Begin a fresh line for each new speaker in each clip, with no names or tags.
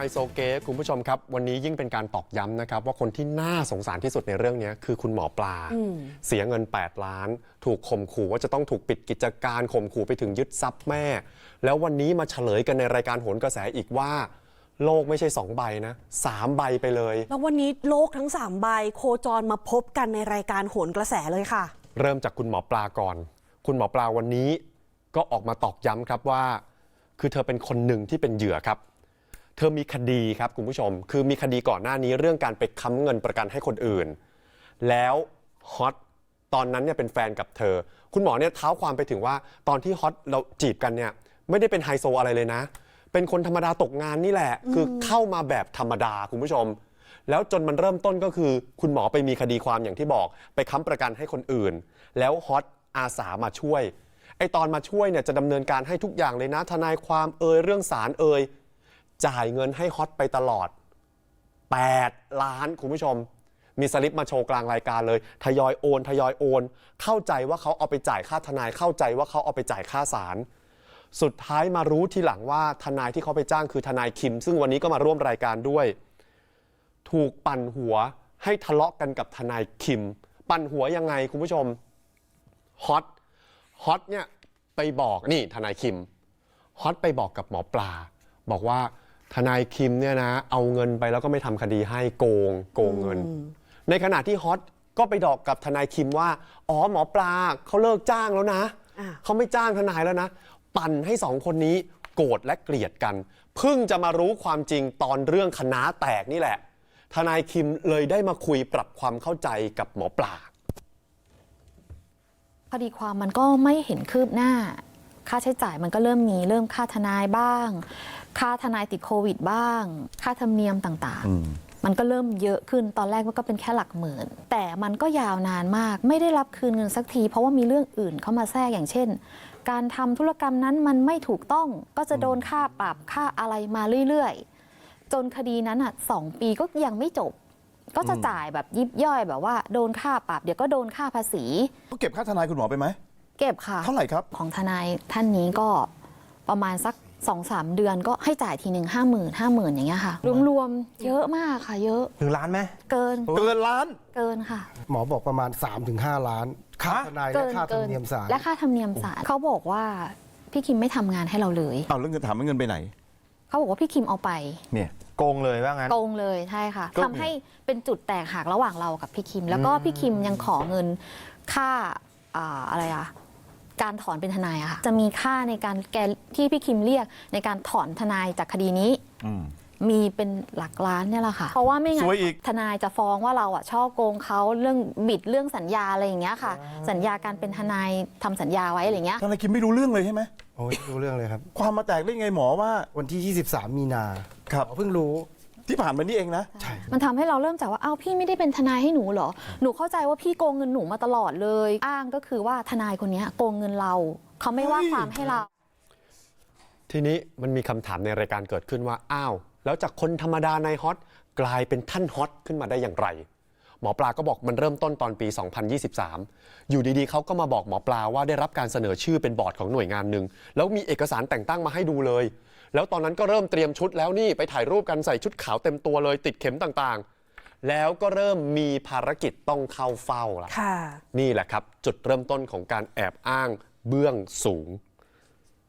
ไฮโซเก๊คุณผู้ชมครับ วันนี้ยิ่งเป็นการตอกย้ำนะครับ ว่าคนที่น่าสงสารที่สุดในเรื่องนี้คือคุณหมอปลา เสียเงิน 8 ล้าน ถูกข่มขู่ว่าจะต้องถูกปิดกิจการข่มขู่ไปถึงยึดทรัพย์แม่ แล้ววันนี้มาเฉลยกันในรายการโหนกระแสอีกว่า โลกไม่ใช่ 2 ใบนะสามใบไปเลย
แล้ววันนี้โลกทั้ง 3 ใบโคจรมาพบกันในรายการโหนกระแสเลยค่ะ
เริ่มจากคุณหมอปลาก่อน คุณหมอปลาวันนี้ก็ออกมาตอกย้ำครับว่า คือเธอเป็นคนหนึ่งที่เป็นเหยื่อครับ เธอมีคดีครับคุณผู้ชม คือมีคดีก่อนหน้านี้เรื่องการไปค้ำเงินประกันให้คนอื่น แล้วฮอตตอนนั้นเนี่ยเป็นแฟนกับเธอ คุณหมอเนี่ยเท้าความไปถึงว่าตอนที่ฮอตเราจีบกันเนี่ยไม่ได้เป็นไฮโซอะไรเลยนะ เป็นคนธรรมดาตกงานนี่แหละ คือเข้ามาแบบธรรมดาคุณผู้ชม แล้วจนมันเริ่มต้นก็คือ คุณหมอไปมีคดีความอย่างที่บอก ไปค้ำประกันให้คนอื่น แล้วฮอตอาสามาช่วยไอตอนมาช่วยเนี่ยจะดำเนินการให้ทุกอย่างเลยนะทนายความเอ่ยเรื่องสารเอ่ย จ่ายเงินให้ฮอตไปตลอด 8 ล้านคุณผู้ชม มีสลิปมาโชว์กลางรายการเลย ทยอยโอนทยอยโอน เข้าใจว่าเขาเอาไปจ่ายค่าทนาย เข้าใจว่าเขาเอาไปจ่ายค่าศาลสุดท้ายมารู้ทีหลังว่าทนายที่เขาไปจ้างคือทนายคิม ซึ่งวันนี้ก็มาร่วมรายการด้วย ถูกปั่นหัวให้ทะเลาะกันกับทนายคิม ปั่นหัวยังไงคุณผู้ชมฮอตฮอตเนี่ยไปบอกนี่ทนายคิมฮอตไปบอกกับหมอปลา บอกว่า ทนายคิมเนี่ยนะ เอาเงินไปแล้วก็ไม่ทำคดีให้โกง โกงเงิน ในขณะที่ฮอตก็ไปดอกกับทนายคิมว่า อ๋อหมอปลาเขาเลิกจ้างแล้วนะ
อ่า
เขาไม่จ้างทนายแล้วนะ ปั่นให้สองคนนี้โกรธและเกลียดกัน เพิ่งจะมารู้ความจริงตอนเรื่องคณะแตกนี่แหละ ทนายคิมเลยได้มาคุยปรับความเข้าใจกับหมอปลา
คดีความมันก็ไม่เห็นคืบหน้า ค่าใช้จ่ายมันก็เริ่มมีเริ่มค่าทนายบ้าง ค่าทนายติดโควิดบ้าง ค่าธรรมเนียมต่างๆ มันก็เริ่มเยอะขึ้นตอนแรกมันก็เป็นแค่หลักหมื่น แต่มันก็ยาวนานมาก ไม่ได้รับคืนเงินสักที เพราะว่ามีเรื่องอื่นเข้ามาแทรกอย่างเช่น การทำธุรกรรมนั้นมันไม่ถูกต้องก็จะโดนค่าปรับค่าอะไรมาเรื่อยๆ จนคดีนั้นอะสองปีก็ยังไม่จบก็จะจ่ายแบบยิบย่อยแบบว่าโดนค่าปรับเดี๋ยวก็โดนค่าภาษี
ก็เก็บค่าทนายคุณหมอไปไหม
เก็บค่ะ
เท่าไหร่ครับ
ของทนายท่านนี้ก็ประมาณสักสองสามเดือนก็ให้จ่ายทีหนึ่งห้าหมื่นห้าหมื่นอย่างเงี้ยค่ะ รวมๆเยอะมากค่ะ เยอะ
หนึ่งล้านไหม
เกิน
เกินล้าน
เกินค่ะ
หมอบอกประมาณ 3-5 ล้าน ค่า
ฮะ
ทนาย
เกิ
และ
น
ค่าธร
เกิ
รมเนียมศาล
และค่าธรรมเนียมศาลเขาบอกว่าพี่คิมไม่ทำงานให้เราเลย
เอาแล้วเงินถามว่าเงินไปไหน
เขาบอกว่าพี่คิมเอาไป
เนี่ย
โกงเลยว่างั้น
โกงเลยใช่ค่ะ
ก็
ทำให้เป็นจุดแตกหักระหว่างเรากับพี่คิม แล้วก็พี่คิมยังขอเงินค่าอ่าอะไรอะ การถอนเป็นทนายอะค่ะจะมีค่าในการแกที่พี่คิมเรียกในการถอนทนายจากคดีนี้
อืม
มีเป็นหลักล้านเนี่ยแหละค่ะ เพราะว่าไม่งั้
ซ
น
วยอีก
ทนายจะฟ้องว่าเราอะช่อโกงเขาเรื่องบิดเรื่องสัญญาอะไรอย่างเงี้ยค่ะ สัญญาการเป็นทนายทำสัญญาไว้อะไรเงี้ย
ทนายคิมไม่รู้เรื่องเลยใช่ไหม
โอ้ยรู้เรื่องเลยครับ
ความมาแตกได้ไงหมอว่า
วันที่ 23 มีนา
ครับ
หมอเพิ่งรู้
ที่ผ่านมานี่เองนะ
ใช่
มันทำให้เราเริ่มจากว่าอ้าวพี่ไม่ได้เป็นทนายให้หนูเหรอ หนูเข้าใจว่าพี่โกงเงินหนูมาตลอดเลย อ้างก็คือว่าทนายคนเนี้ยโกงเงินเราเขาไม่ว่า
เฮ้ย
ความให้เรา
ทีนี้มันมีคำถามในรายการเกิดขึ้นว่า อ้าว แล้วจากคนธรรมดาในฮอตกลายเป็นท่านฮอตขึ้นมาได้อย่างไร หมอปลาก็บอกมันเริ่มต้นตอนปี 2023 อยู่ดีๆเขาก็มาบอกหมอปลาว่าได้รับการเสนอชื่อเป็นบอร์ดของหน่วยงานหนึ่งแล้วมีเอกสารแต่งตั้งมาให้ดูเลย แล้วตอนนั้นก็เริ่มเตรียมชุดแล้วนี่ไปถ่ายรูปกันใส่ชุดขาวเต็มตัวเลย ติดเข็มต่างๆ แล้วก็เริ่มมีภารกิจต้องเข้าเฝ้าละ
ค่ะ
นี่แหละครับ จุดเริ่มต้นของการแอบอ้างเบื้องสูง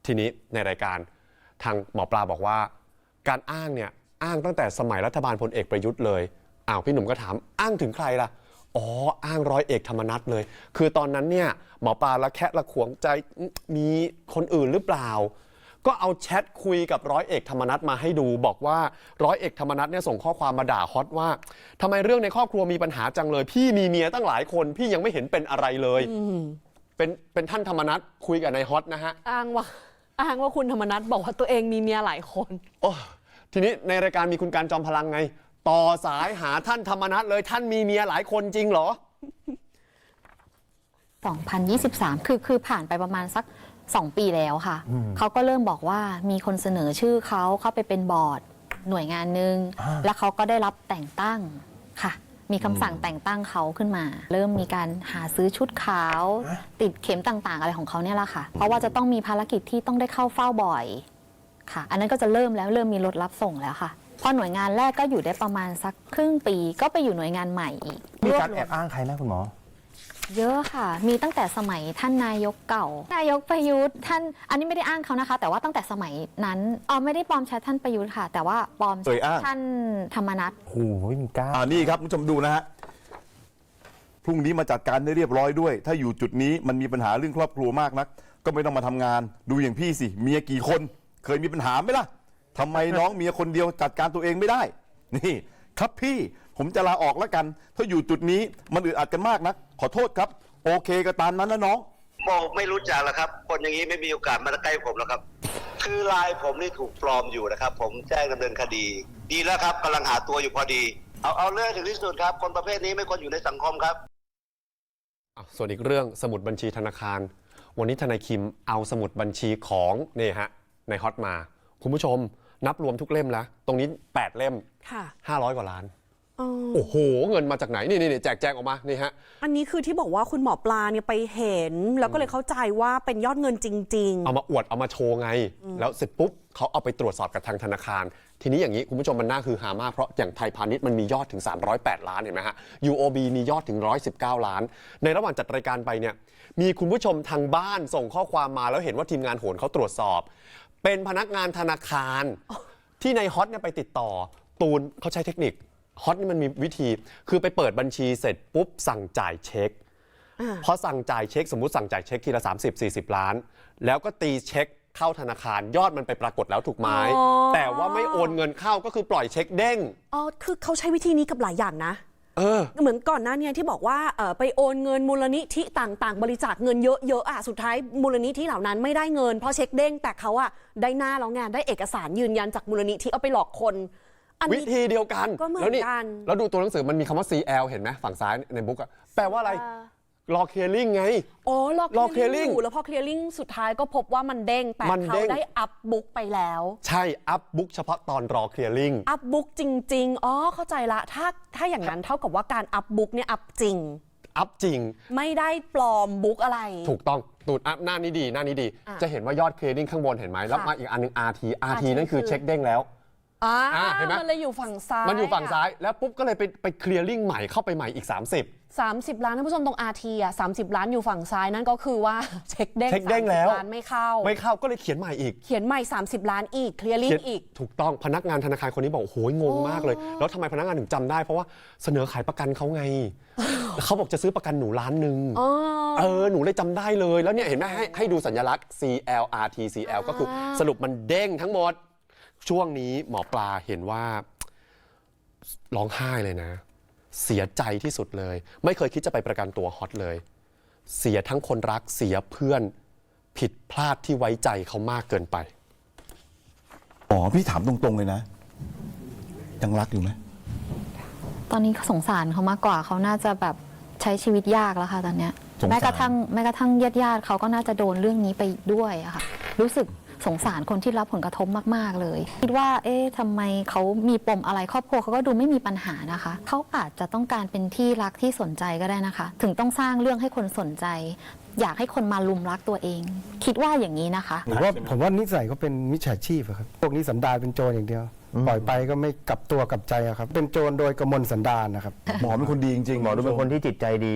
ทีนี้ในรายการทางหมอปลาบอกว่า การอ้างเนี่ยอ้างตั้งแต่สมัยรัฐบาลพลเอกประยุทธ์เลย อ้าวพี่หนุ่มก็ถามอ้างถึงใครล่ะ อ๋อ อ้างร้อยเอกธรรมนัฐเลย คือตอนนั้นเนี่ยหมอปลาละแคะละขวงใจอื้อมีคนอื่นหรือเปล่า ก็เอาแชทคุยกับร้อยเอกธรรมนัฐมาให้ดู บอกว่าร้อยเอกธรรมนัฐเนี่ยส่งข้อความมาด่าฮอตว่าทำไมเรื่องในครอบครัวมีปัญหาจังเลย พี่มีเมียตั้งหลายคนพี่ยังไม่เห็นเป็นอะไรเลย เป็นเป็นท่านธรรมนัฐคุยกับนายฮอตนะฮะ
อ้างว่า อ้างว่าคุณธรรมนัฐบอกว่าตัวเองมีเมียหลายคน
โอ้ทีนี้ในรายการมีคุณการจอมพลังไง ต่อสายหาท่านธรรมนัฐเลยท่านมีเมียหลายคนจริงเหรอ
2023 คือคือผ่านไปประมาณสัก 2 ปีแล้วค่ะเขาก็เริ่มบอกว่ามีคนเสนอชื่อเขาเข้าไปเป็นบอร์ดหน่วยงานหนึ่งแล้วเขาก็ได้รับแต่งตั้งค่ะ มีคำสั่งแต่งตั้งเขาขึ้นมา เริ่มมีการหาซื้อชุดขาว ติดเข็มต่างๆ อะไรของเขาเนี่ยแหละค่ะ เพราะว่าจะต้องมีภารกิจที่ต้องได้เข้าเฝ้าบ่อยค่ะ อันนั้นก็จะเริ่มแล้วเริ่มมีรถรับส่งแล้วค่ะ พอหน่วยงานแรกก็อยู่ได้ประมาณสักครึ่งปี ก็ไปอยู่หน่วยงานใหม่อีก
มีการ
ว
แอบอ้างใครไหมคุณหมอ
เยอะค่ะ มีตั้งแต่สมัยท่านนายกเก่า นายกประยุทธ์ท่านอันนี้ไม่ได้อ้างเขานะคะ แต่ว่าตั้งแต่สมัยนั้นอ๋อไม่ได้ปลอมแชทท่านประยุทธ์ค่ะ แต่ว่าปลอมแช
เอ่ย
ท
อ้าง
ท่านธรรมนัฐ
โอ้โหมีกล้า
อ่านี่ครับคุณผู้ชมดูนะฮะพรุ่งนี้มาจัดการได้เรียบร้อยด้วย ถ้าอยู่จุดนี้มันมีปัญหาเรื่องครอบครัวมากนัก ก็ไม่ต้องมาทำงาน ดูอย่างพี่สิเมียกี่คน เคยมีปัญหาไหมล่ะ ทำไมน้องเมียคนเดียวจัดการตัวเองไม่ได้ นี่ ครับพี่ผมจะลาออกแล้วกัน ถ้าอยู่จุดนี้มันอึดอัดกันมากนักขอโทษครับ โอเคก็ตามนั้นนะน้อง
ผมไม่รู้จักแล้วครับ คนอย่างนี้ไม่มีโอกาสมาใกล้ผมแล้วครับ คือไลายผมนี่ถูกปลอมอยู่นะครับ ผมแจ้งดำเนินคดี ดีแล้วครับกำลังหาตัวอยู่พอดี เอาเอาเรื่องให้ถึงที่สุดครับ คนประเภทนี้ไม่ควรอยู่ในสังคมครับ
อะส่วนอีกเรื่องสมุดบัญชีธนาคาร วันนี้ทนายคิมเอาสมุดบัญชีของนี่ฮะในฮอตมา คุณผู้ชม นับรวมทุกเล่มแล้ว ตรงนี้ 8 เล่ม
ค่ะ
500 กว่าล้าน
อ๋อ
โอ้โห เงินมาจากไหน นี่นี่นี่แจกแจงออกมา นี่ฮะ
อันนี้คือที่บอกว่าคุณหมอปลาเนี่ยไปเห็น แล้วก็เลยเข้าใจว่าเป็นยอดเงินจริง
เอามาอวด เอามาโชว์ไง แล้วเสร็จปุ๊บเขาเอาไปตรวจสอบกับทางธนาคาร ทีนี้อย่างนี้คุณผู้ชมมันน่าคือหามาก เพราะอย่างไทยพาณิชย์มันมียอดถึง 308 ล้านเห็นไหมฮะ UOB มียอดถึง 119 ล้าน ในระหว่างจัดรายการไปเนี่ยมีคุณผู้ชมทางบ้านส่งข้อความมาแล้วเห็นว่าทีมงานโหนเขาตรวจสอบ เป็นพนักงานธนาคารที่ในฮอตเนี่ยไปติดต่อ ตูนเขาใช้เทคนิคฮอตนี่มันมีวิธี คือไปเปิดบัญชีเสร็จปุ๊บสั่งจ่ายเช็ค
อ่า
พอสั่งจ่ายเช็คสมมุติสั่งจ่ายเช็คทีละ 30 40 ล้าน แล้วก็ตีเช็คเข้าธนาคารยอดมันไปปรากฏแล้วถูกไหม
อ๋อ
แต่ว่าไม่โอนเงินเข้าก็คือปล่อยเช็คเด้ง
ๆอ๋อคือเขาใช้วิธีนี้กับหลายอย่างนะ
เออ
เหมือนก่อนหน้าเนี้ที่บอกว่าเอ่อไปโอนเงินมูลนิธิต่าง ๆ บริจาคเงินเยอะๆอะสุดท้ายมูลนิธิเหล่านั้นไม่ได้เงินเพราะเช็คเด้งแต่เขาอะได้หน้าแล้วไงได้เอกสารยืนยันจากมูลนิธิเอาไปหลอกคนอัน
วิ
นี้
ธีเดียวกัน
ก็เหมือน
แล้วนี่
กัน
แล้วดูตัวหนังสือมันมีคำว่า CL เห็นไหมฝั่งซ้ายในบุ๊กอะแปลว่าอะไร รอเคลียร์ลิงไง
อ๋อรอ
รอ
เคลียร์ลิง
clearing
อยู่แล้วพอเคลียร์ลิงสุดท้ายก็พบว่ามันเด้ง แต่
มัน
เขา
เด้ง
ได้อัพบุ๊กไปแล้ว
ใช่ อัพบุ๊กเฉพาะตอนรอเคลียร์ลิง
อัพบุ๊กจริง ๆ อ๋อ เข้าใจละ ถ้าถ้าอย่างนั้นเท่ากับว่าการอัพบุ๊กเนี่ยอัพจริง
อัพจริง
ไม่ได้ปลอมบุ๊กอะไร
ถูกต้องตูดอัพหน้านี้ดี หน้านี้ดี
อะ
จะเห็นว่ายอดเคลียร์ลิงข้างบนเห็นไหมแล้ว
ค่ะ
มาอีกอันหนึง RT RT
RT
นั่นคือ
คือ
เช็คเด้งแล้ว
อ่า
อะเห็นไหม
มันเลยอยู่ฝั่งซ้าย
มันอยู่ฝั่งซ้ายแล้วปุ๊บก็เลยไปไปเคลียร์ลิงใหม่เข้าไปใหม่อีก 30
30ล้านท่านผู้ชมตรง RT อะ30ล้านอยู่ฝั่งซ้ายนั่นก็คือว่า เช็คเด้ง
เช็คเด้งแล้ว
30ล้านไม่เข้า
ไม่เข้าก็เลยเขียนใหม่อีก
เขียนใหม่ 30 ล้านอีก เคลียร์ลิง
เขียน
อีก
ถูกต้องพนักงานธนาคารคนนี้บอกโอ้โหงงมากเลย แล้วทำไมพนักงานถึงจำได้ เพราะว่าเสนอขายประกันเขาไงเขาบอกจะซื้อประกันหนูล้านหนึ่ง
อ๋อ
เออหนูเลยจำได้เลยแล้วเนี่ยเห็นไหมให้ให้ดูสัญลักษณ์ CLRT CL ก็คือสรุปมันเด้งทั้งหมด ช่วงนี้หมอปลาเห็นว่าร้องไห้เลยนะ เสียใจที่สุดเลย ไม่เคยคิดจะไปประกันตัวฮอตเลย เสียทั้งคนรักเสียเพื่อนผิดพลาดที่ไว้ใจเขามากเกินไป
อ๋อ พี่ถามตรงๆเลยนะ ยังรักอยู่ไหม
ตอนนี้สงสารเขามากกว่าเขาน่าจะแบบใช้ชีวิตยากแล้วค่ะตอนเนี้ย
สงสาร
แม้กระทั่งแม้กระทั่งญาติญาติๆเขาก็น่าจะโดนเรื่องนี้ไปด้วยอะค่ะ รู้สึกส งสารคนที่รับผลกระทบมาก ๆ เลย คิดว่า เอ๊ะทำไมเขามีปมอะไรครอบครัวเขาก็ดูไม่มีปัญหานะคะ เขาอาจจะต้องการเป็นที่รักที่สนใจก็ได้นะคะ ถึงต้องสร้างเรื่องให้คนสนใจ อยากให้คนมาลุมรักตัวเอง คิดว่าอย่างนี้นะคะ
ผมว่าผมว่านิสัยเขาเป็นมิจฉาชีพอะครับ พวกนี้สันดานเป็นโจรอย่างเดียว ปล่อยไปก็ไม่กลับตัวกลับใจอะครับ เป็นโจรโดยกระมวลสันดานนะครับ
หมอเป็นคนดีจริงๆ
หมอดูเป็นคนที่จิตใจดี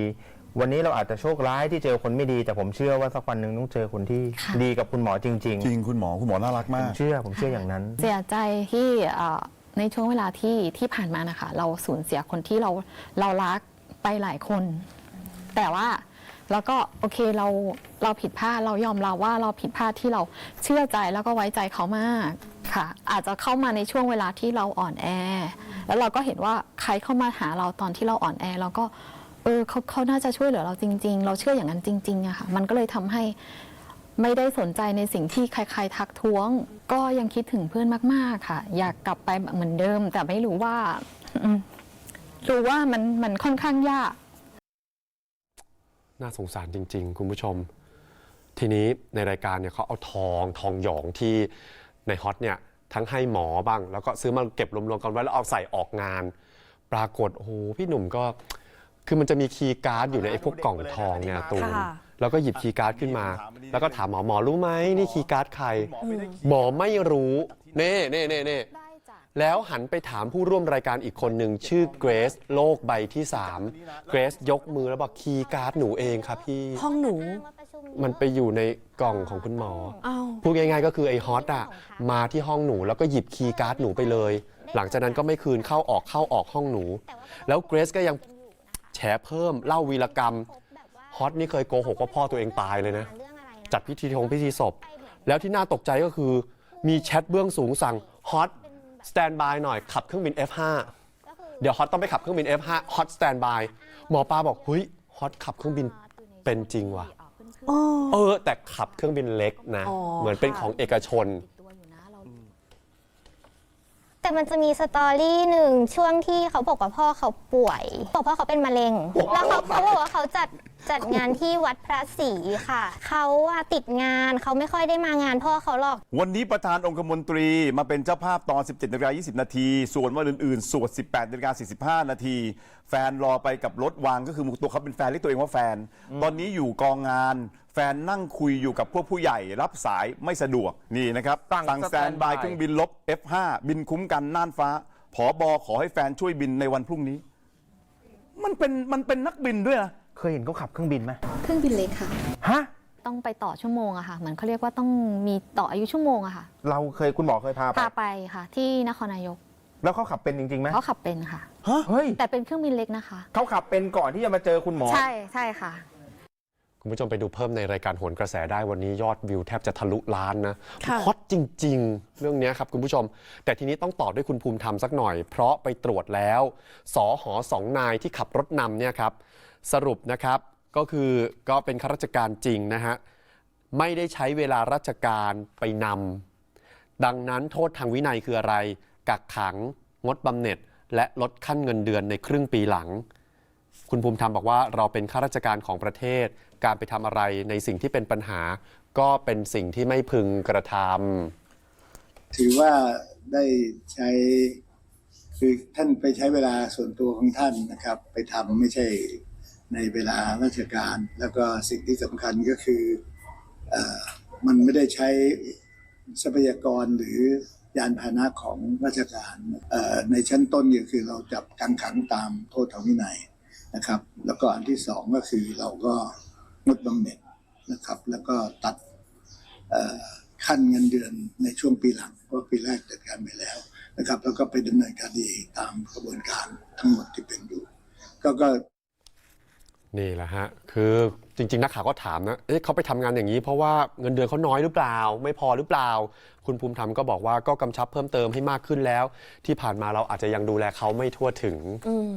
วันนี้เราอาจจะโชคร้ายที่เจอคนไม่ดี แต่ผมเชื่อว่าสักวันหนึ่งต้องเจอคนที่
ค่ะ
ดีกับคุณหมอจริง
จริงคุณหมอคุณหมอน่ารัก
ๆ
มา
ผม
ก
เชื่อผมเชื่ออย่างนั้น
เสียใจที่เอ่อในช่วงเวลาที่ที่ผ่านมานะคะ เราสูญเสียคนที่เราเรารักไปหลายคน แต่ว่าแล้วก็โอเคเราเราผิดพลาดเรายอมรับว่าเราผิดพลาดที่เราเชื่อใจแล้วก็ไว้ใจเขามากค่ะ อาจจะเข้ามาในช่วงเวลาที่เราอ่อนแอ แล้วเราก็เห็นว่าใครเข้ามาหาเราตอนที่เราอ่อนแอเราก็ เออเขาเขาน่าจะช่วยเหลือเราจริง ๆ เราเชื่ออย่างนั้นจริงๆอะค่ะ มันก็เลยทำให้ไม่ได้สนใจในสิ่งที่ใครๆทักท้วง ก็ยังคิดถึงเพื่อนมากๆค่ะ อยากกลับไปเหมือนเดิม แต่ไม่รู้ว่ารู้ว่ามันมันค่อนข้างยาก
น่าสงสารจริง ๆ คุณผู้ชม ทีนี้ในรายการเนี่ยเขาเอาทองทองหยองที่ในฮอตเนี่ยทั้งให้หมอบ้าง แล้วก็ซื้อมาเก็บรวมๆกันไว้แล้วเอาใส่ออกงาน ปรากฏโอ้โหพี่หนุ่มก็ คือมันจะมีคีย์การ์ดอยู่ในไอ้พวกกล่องทองเนี่ยตูน
ค่ะ
แล้วก็หยิบคีย์การ์ดขึ้นมา แล้วก็ถามหมอหมอรู้ไหมนี่คีย์การ์ดใคร หมอไม่รู้เน่เน่เน่เน่แล้วหันไปถามผู้ร่วมรายการอีกคนหนึ่งชื่อเกรซโลกใบที่3เกรซยกมือแล้วบอกคีย์การ์ดหนูเองครับพี่
ห้องหนู
มันไปอยู่ในกล่องของคุณหมอ
อ้าว
พูดง่ายๆก็คือไอ้ฮอตอะมาที่ห้องหนูแล้วก็หยิบคีย์การ์ดหนูไปเลย หลังจากนั้นก็ไม่คืนเข้าออกเข้าออกห้องหนู แล้วเกรซก็ยัง แฉเพิ่มเล่าวีรกรรม ฮอตนี่เคยโกหกว่าพ่อตัวเองตายเลยนะ จัดพิธีทงพิธีศพ แล้วที่น่าตกใจก็คือ มีแชทเบื้องสูงสั่งฮอตสแตนบายหน่อยขับเครื่องบิน F5 เดี๋ยวฮอตต้องไปขับเครื่องบิน F5 ฮอตสแตนบายหมอปลาบอกเฮ้ยฮอตขับเครื่องบินเป็นจริงว่ะ
อ๋อ
เออ แต่ขับเครื่องบินเล็กนะ
อ๋อ
เหมือนเป็น
ค่ะ
ของเอกชน
แต่ มันจะมีสตอรี่หนึ่งช่วงที่เขาบอกว่าพ่อเขาป่วยบอกพ่อเขาเป็นมะเร็ง แล้วเขาเขาบอกว่าเขาจัดจัดงานที่วัดพระศรีค่ะ เขาอะติดงานเขาไม่ค่อยได้มางานพ่อเขาหรอก
วันนี้ประธานองคมนตรีมาเป็นเจ้าภาพตอน 17นาฬิกา20 นาที ส่วนวันอื่นๆ สวด 18นาฬิกา45 นาที แฟนรอไปกับรถวางก็คือตัวเขาเป็นแฟนเรียกตัวเองว่าแฟน ตอนนี้อยู่กองงาน แฟนนั่งคุยอยู่กับพวกผู้ใหญ่ รับสายไม่สะดวกนี่นะครับ
สั่ง
สั่งสแตนบาย
standby
เครื่องบินลบ F5 บินคุ้มกันน่านฟ้าผอบอขอให้แฟนช่วยบินในวันพรุ่งนี้ มันเป็นมันเป็นนักบินด้วยนะ
เคยเห็นเขาขับเครื่องบินไหม
เครื่องบินเล็กค่ะ
ฮะ
ต้องไปต่อชั่วโมงอะค่ะ เหมือนเขาเรียกว่าต้องมีต่ออายุชั่วโมงอะค่ะ
เราเคยคุณหมอเคยพาไป
พาไปค่ะ ที่นครนายก
แล้วเขาขับเป็นจริงๆไหม
เขาขับเป็นค่ะ
เฮ้ย
แต่เป็นเครื่องบินเล็กนะคะ
เขาขับเป็นก่อนที่จะมาเจอคุณหมอ
ใช่ใช่ค่ะ
คุณผู้ชมไปดูเพิ่มในรายการโหนกระแสได้วันนี้ยอดวิวแทบจะทะลุล้านนะ
ค่ะ
ฮอตจริง ๆ เรื่องเนี้ยครับคุณผู้ชม แต่ทีนี้ต้องต่อด้วยคุณภูมิธรรมสักหน่อย เพราะไปตรวจแล้วสอหอสองนายที่ขับรถนำเนี่ยครับสรุปนะครับก็คือก็เป็นข้าราชการจริงนะฮะไม่ได้ใช้เวลาราชการไปนำดังนั้นโทษทางวินัยคืออะไร กักขังงดบำเหน็จ และลดขั้นเงินเดือนในครึ่งปีหลัง คุณภูมิธรรมบอกว่าเราเป็นข้าราชการของประเทศ การไปทำอะไรในสิ่งที่เป็นปัญหา ก็เป็นสิ่งที่ไม่พึงกระทำ
ถือว่าได้ใช้คือท่านไปใช้เวลาส่วนตัวของท่านนะครับ ไปทำไม่ใช่ในเวลาราชการ แล้วก็สิ่งที่สำคัญก็คืออมันไม่ได้ใช้ทรัพยากรหรือยานพาหนะของราชการในชั้นต้นก็คือเราจับกังขังตามโทษทางวินัยนะครับ แล้วก็อันที่สองก็คือเราก็ งดบำเหน็จนะครับ แล้วก็ตัดเอ่อขั้นเงินเดือนในช่วงปีหลังเพราะปีแรกจัดการไปแล้วนะครับ แล้วก็ไปดำเนินคดีตามกระบวนการทั้งหมดที่เป็นอยู่ ก็ก็
นี่แหละฮะ คือจริง ๆ นักข่าวก็ถามนะ เอ๊ะเขาไปทำงานอย่างนี้ เพราะว่าเงินเดือนเขาน้อยหรือเปล่า ไม่พอหรือเปล่า คุณภูมิธรรมก็บอกว่าก็กำชับเพิ่มเติมให้มากขึ้นแล้ว ที่ผ่านมาเราอาจจะยังดูแลเขาไม่ทั่วถึง
อืม